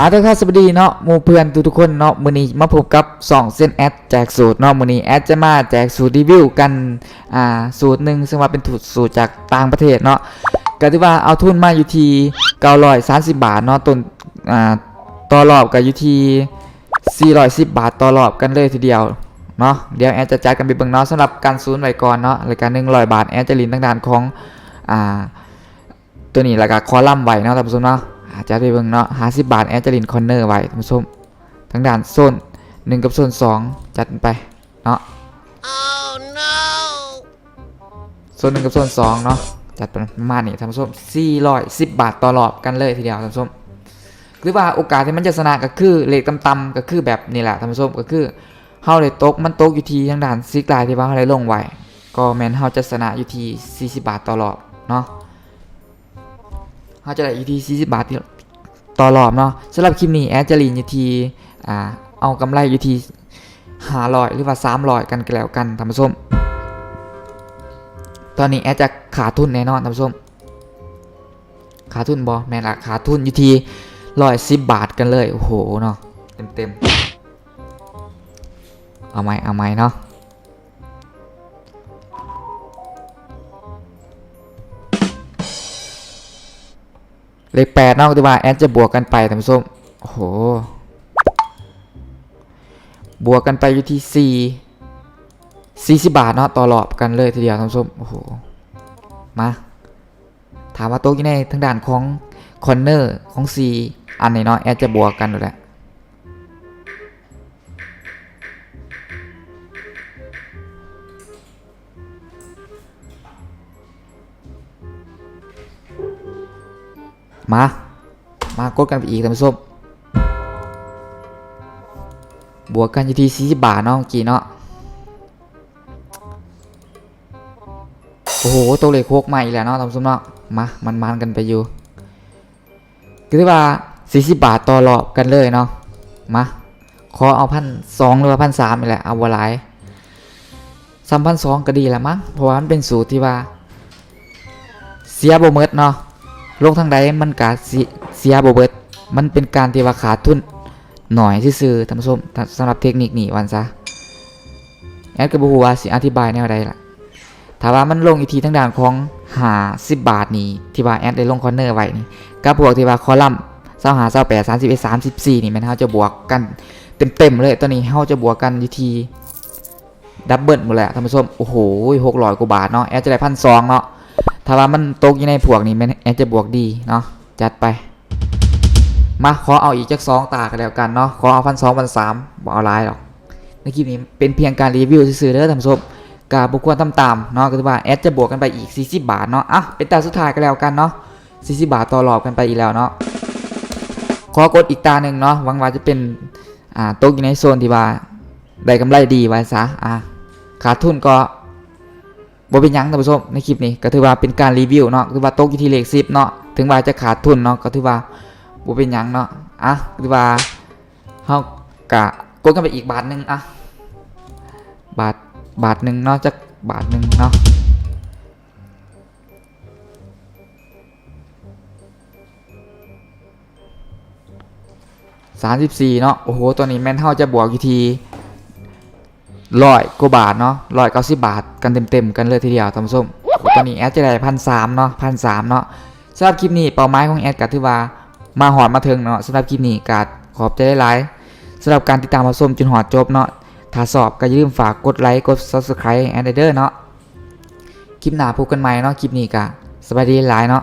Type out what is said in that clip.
อาทักทายสวัสดีเนาะมูเพื่อนทุกๆคนเนาะมือนี้มาพบกับ2เส้นแอดแจกสูตรเนาะมือนี้แอดจะมาแจกสูตรรีวิวกันอ่าสูตรหนึ่งซึ่งว่าเป็นสูตรจากต่างประเทศเนาะก็ถือว่าเอาทุนมาอยู่ที่930บาทเนาะต้นอ่าต่อรอบก็อยู่ที่410บาทต่อรอบกันเลยทีเดียวเนาะเดี๋ยวแอดจะจัดกันไปเบิ่งเนาะสำหรับการศูนไว้ก่อนเนาะรายการ100บาทแอดจะลินทางด้านของอ่าตัวนี้แล้วก็คอลัมน์ไว้เนาะท่านผู้ชมเนาะ อาจจะไปเบิ่งเนาะ50บาทแอดจะลินคอนเนอร์ไว้ท่านผู้ชมทางด้านโซน1กับโซน2จัดไป เนาะ Oh no! โซน1กับโซน2เนาะจัดประมาณนี้ท่านผู้ชม410บาทต่อรอบกันเลยทีเดียวท่านผู้ชมหรือว่าโอกาสที่มันจะชนะก็คือเลขต่ำๆก็คือแบบนี้แหละท่านผู้ชมก็คือเฮาได้ตกมันตกอยู่ที่ทางด้านซิกลน์ที่ว่าเฮาได้ลงไว้ก็แมนเฮาจะชนะอยู่ที่40 บาทต่อรอบเนาะ เขาจะได้อยู่ที่40 บาทต่อรอบเนาะสำหรับคลิปนี้แอดจะลีนอยู่ที่อ่าเอากำไรอยู่ที่500หรือว่า300กันก็แล้วกันท่านผู้ชมตอนนี้แอดจะขาดทุนแน่นอนท่านผู้ชมขาดทุนบอแม่นละขาดทุนอยู่ที่110บบาทกันเลย โอ้โหเนาะเต็มเต็มๆเอาไหมเอาไหมเนาะ เลขแปดนอกดีกว่าแอดจะบวกกันไปท่านผู้ชมโอ้โห บวกกันไปอยู่ที่สี่สี่สิบบาทเนาะต่อหลอบกันเลยทีเดียวท่านผู้ชมโอ้โห มา ถามว่าโต๊ะที่ไหนทางด้านของคอนเนอร์ของ C อันไหนเนาะแอดจะบวกกันอยู่แหละ มา มากดกันไปอีกท่านผู้ชมบวกกันอยู่ที่40บาทเนาะเมื่อกี้เนาะโอ้โหตัวเลขโคกใหม่แล้วเนาะท่านผู้ชมเนาะมามันมันกันไปอยู่คือว่า40บาทต่อรอบกันเลยเนาะมาขอเอาพันสองหรือว่าพันสามนี่แหละเอาบัวลายสามพันสองก็ดีแหละมั้งเพราะว่ามันเป็นสูตรที่ว่า เสียโบเมิดเนาะ ลงทางใดมันกาเสียบเบิด มันเป็นการที่ว่าขาดทุนหน่อยซื่อๆท่านผู้ชมสำหรับเทคนิคนี้วันซะแอดก็บ่ฮู้ว่าสิอธิบายแนวใดล่ะถ้าว่ามันลงอีกทีทางด้านของหา10บบาทนี่ที่ว่าแอดได้ลงคอเนอร์ไว้นี่กับพวกที่ว่าคอลัมน์25 28 31 34นี่มันเฮาจะบวกกันเต็มๆเลยตอนนี้เฮาจะบวกกันอยู่ทีดับเบิลหมดแหละท่านผู้ชมโอ้โห600กว่าบาทเนาะแอดจะได้1,200เนาะ ถ้าว่ามันตกอยู่ในพวกนี้มันแอนจะบวกดีเนาะจัดไป มาขอเอาอีกจักสองตากันแล้วกันเนาะขอเอาพันสองพันสามบอกเอาหลายหรอกในคลิปนี้เป็นเพียงการรีวิวซื่อเด้อท่านผู้ชมกาบุควรทำตามเนาะก็คือว่าแอดจะบวกกันไปอีก 40 บาทเนาะอะเป็นตาสุดท้ายกันแล้วกันเนาะ40 บาทต่อรอบกันไปอีกแล้วเนาะขอกดอีกตาหนึ่งเนาะหวังว่าจะเป็นอ่าตกอยู่ในโซนที่ว่าได้กำไรดีไว้ซะอะขาดทุนก็ บ่เป็นยังท่านผู้ชมในคลิปนี้ก็ถือว่าเป็นการรีวิวเนาะถือว่าโตกอยู่ทีเลข10เนาะถึงว่าจะขาดทุนเนาะก็ถือว่าบ่เป็นยังเนาะอะถือว่าเฮากะกดกันไปอีกบาทหนึงอะบาทบาทหนึ่งเนาะจักบาทหนึ่งเนาะ34เนาะโอ้โหตัวนี้แม่นเฮาจะบวกอยู่ที ร้อยกว่าบาทเนาะร้อยเก้าสิบบาทกันเต็มๆกันเลยทีเดียวท่านผู้ชมตอนนี้แอดจะได้พันสามเนาะพันสามเนาะสำหรับคลิปนี้เป้าหมายของแอดก็ถือว่ามาหอดมาถึงเนาะสำหรับคลิปนี้ก็ขอบใจได้หลายสำหรับการติดตามรับชมจนหอดจบเนาะถ้าสอบก็อย่าลืมฝากกดไลค์กด subscribe แอดเดอร์เนาะคลิปหน้าพบกันใหม่เนาะคลิปนี้ก็สบายดีหลายเนาะ